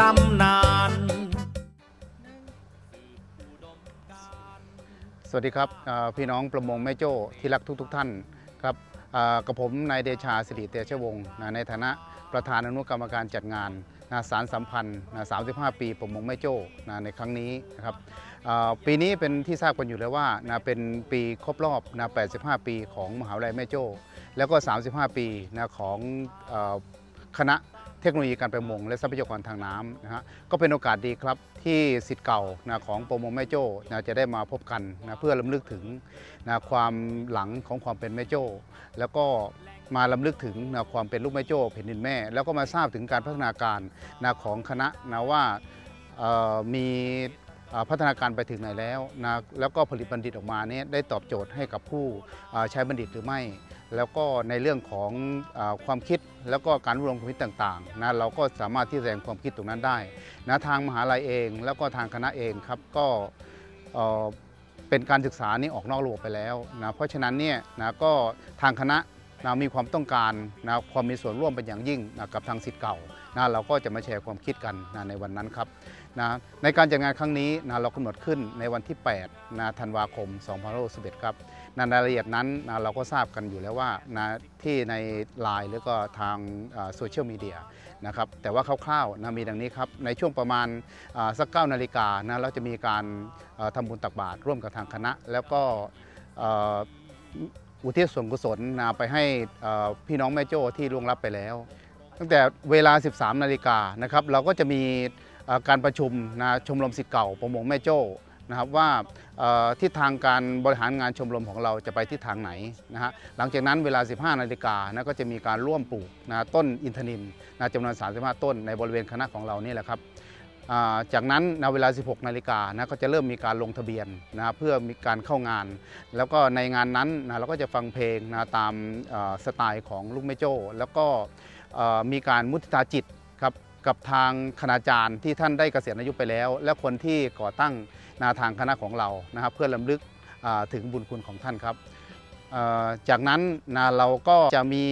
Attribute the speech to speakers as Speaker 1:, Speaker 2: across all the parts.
Speaker 1: ตำนาน
Speaker 2: สวัสดีครับพี่น้องประมงแม่โจ้ที่รักทุกๆทท่านครับกับผมนายเดชาสิริเตชะวงศ์ในฐานะประธานอนุกรรมการจัดงานนะสารสัมพันธ์นะ35 ปีประมงแม่โจ้นะในครั้งนี้นะครับปีนี้เป็นที่ทราบกันอยู่แล้วว่านะเป็นปีครบรอบนะ85 ปีของมหาวิทยาลัยแม่โจ้ แล้วก็ 35 ปีนะของคณะ เทคโนโลยีการประมง และทรัพยากรทางน้ำนะฮะก็เป็นโอกาสดีครับที่สิทธิ์เก่านะของประมงแม่โจ้นะจะได้มาพบกันนะเพื่อลำลึกถึงนะความหลังของความเป็นแม่โจ้ แล้วก็มาลำลึกถึงนะความเป็นลูกแม่โจ้แผ่นดินแม่ แล้วก็มาทราบถึงการพัฒนาการนะของคณะนะว่ามีพัฒนาการไปถึงไหนแล้วนะแล้วก็ผลิตบัณฑิตออกมาเนี่ยได้ตอบโจทย์ให้กับผู้ใช้บัณฑิตหรือไม่ แล้วก็ในเรื่องของอความคิดแล้วก็การรวบรวมความคิดต่างๆนะเราก็สามารถที่จะแสดงความคิดตรงนั้นได้นะทางมหาลัยเอง แล้วก็ทางคณะเองครับก็เอ่อเป็นการศึกษานี่ออกนอกระบบไปแล้วนะเพราะฉะนั้นเนี่ยนะก็ทางคณะนะมีความต้องการนะความมีส่วนร่วมเป็นอย่างยิ่งนะกับทางสิทธิ์เก่านะเราก็จะมาแชร์ความคิดกันนะในวันนั้นครับนะในการจัดงานครั้งนี้นะเรากำหนดขึ้นในวันที่8นะธันวาคม 2561 ครับ ในรายละเอียดนั้นนะเราก็ทราบกันอยู่แล้วว่านะที่ในไลน์หรือก็ทางโซเชียลมีเดียนะครับแต่ว่าคร่าวๆนะมีดังนี้ครับ ในช่วงประมาณสักเก้านาฬิกานะเราจะมีการเอ่อทำบุญตักบาตรร่วมกับทางคณะ แล้วก็อุทิศส่วนกุศลนะไปให้พี่น้องแม่โจ้ที่ล่วงลับไปแล้ว ตั้งแต่เวลา 13 นาฬิกานะครับเราก็จะมีการประชุมนะชมรมสิทธิ์เก่าประมงแม่โจ้ นะครับว่าทิศทางการบริหารงานชมรมของเราจะไปทิศทางไหนนะฮะหลังจากนั้นเวลา 15 นาฬิกานะก็จะมีการร่วมปลูกนะต้นอินทนินนะจำนวน 35 ต้นในบริเวณคณะของเรานี่แหละครับจากนั้นในเวลา 16 นาฬิกานะก็จะเริ่มมีการลงทะเบียนนะเพื่อมีการเข้างาน แล้วก็ในงานนั้นนะเราก็จะฟังเพลงนะตามสไตล์ของลูกแม่โจ้ แล้วก็มีการมุทิตาจิตครับ กับทางคณาจารย์ที่ท่านได้เกษียณอายุไปแล้ว และคนที่ก่อตั้งนาทางคณะของเรานะครับ เพื่อลำลึกถึงบุญคุณของท่านครับ จากนั้นนะเราก็จะมี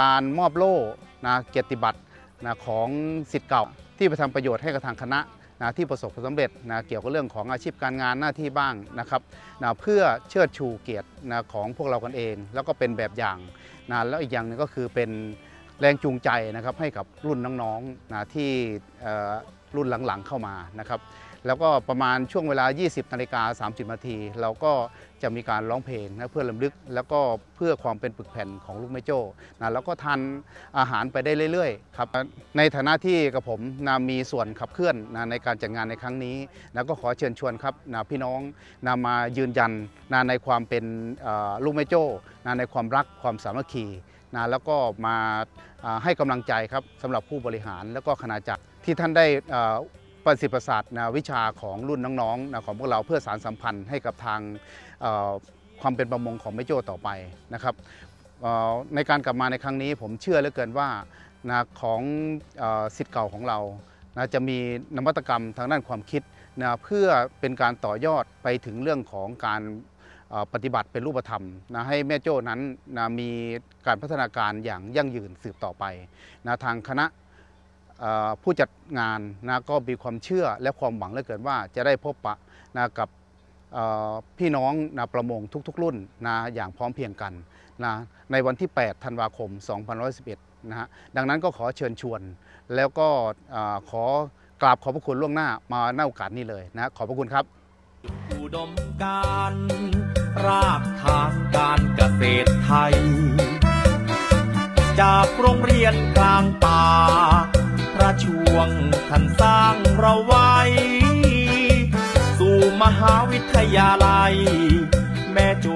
Speaker 2: การมอบโล่นะเกียรติบัตรนะของสิทธิ์เก่า ที่ไปทำประโยชน์ให้กับทางคณะนะที่ประสบความสำเร็จนะเกี่ยวกับเรื่องของอาชีพการงานหน้าที่บ้างนะครับนะเพื่อเชิดชูเกียรตินะของพวกเรากันเอง แล้วก็เป็นแบบอย่างนะแล้วอีกอย่างหนึงก็คือเป็น แรงจูงใจนะครับให้กับรุ่นน้องๆนะที่รุ่นหลังๆเข้ามานะครับแล้วก็ประมาณช่วงเวลา 20นาฬิกา30นาทีเราก็จะมีการร้องเพลงนะเพื่อลำลึก แล้วก็เพื่อความเป็นปึกแผ่นของลูกแม่โจ้นะแล้วก็ทานอาหารไปได้เรื่อยๆครับในฐานะที่กับผมนะมีส่วนขับเคลื่อนนะในการจัดงานในครั้งนี้นะก็ขอเชิญชวนครับนะพี่น้องนะมายืนยันนะในความเป็นลูกแม่โจ้นะในความรักความสามัคคี นะแล้วก็มาให้กำลังใจครับสำหรับผู้บริหารแล้วก็คณาจารที่ท่านได้ประสิทธิประสาทนะวิชาของรุ่นน้องๆนะของพวกเราเพื่อสารสัมพันธ์ให้กับทางความเป็นประมงของแม่โจ้ต่อไปนะครับในการกลับมาในครั้งนี้ผมเชื่อเหลือเกินว่านะของสิทธิ์เก่าของเรานะจะมีนวัตกรรมทางด้านความคิดนะเพื่อเป็นการต่อยอดไปถึงเรื่องของการ ปฏิบัติเป็นรูปธรรมนะให้แม่โจ้นั้นนะมีการพัฒนาการอย่างยั่งยืนสืบต่อไปนะทางคณะผู้จัดงานนะก็มีความเชื่อและความหวังเหลือเกินว่าจะได้พบปะนะกับพี่น้องนะประมงทุกๆ รุ่นนะอย่างพร้อมเพรียงกันนะในวันที่ 8 ธันวาคม 2511 นะฮะดังนั้นก็ขอเชิญชวน แล้วก็ขอกราบขอบพระคุณล่วงหน้ามาณโอกาสนี้เลยนะขอบพระคุณครับ
Speaker 1: อุดมการ รากฐานการเกษตรไทย จากโรงเรียนกลางป่า พระช่วงท่านสร้างเราไว้ สู่มหาวิทยาลัย แม่โจ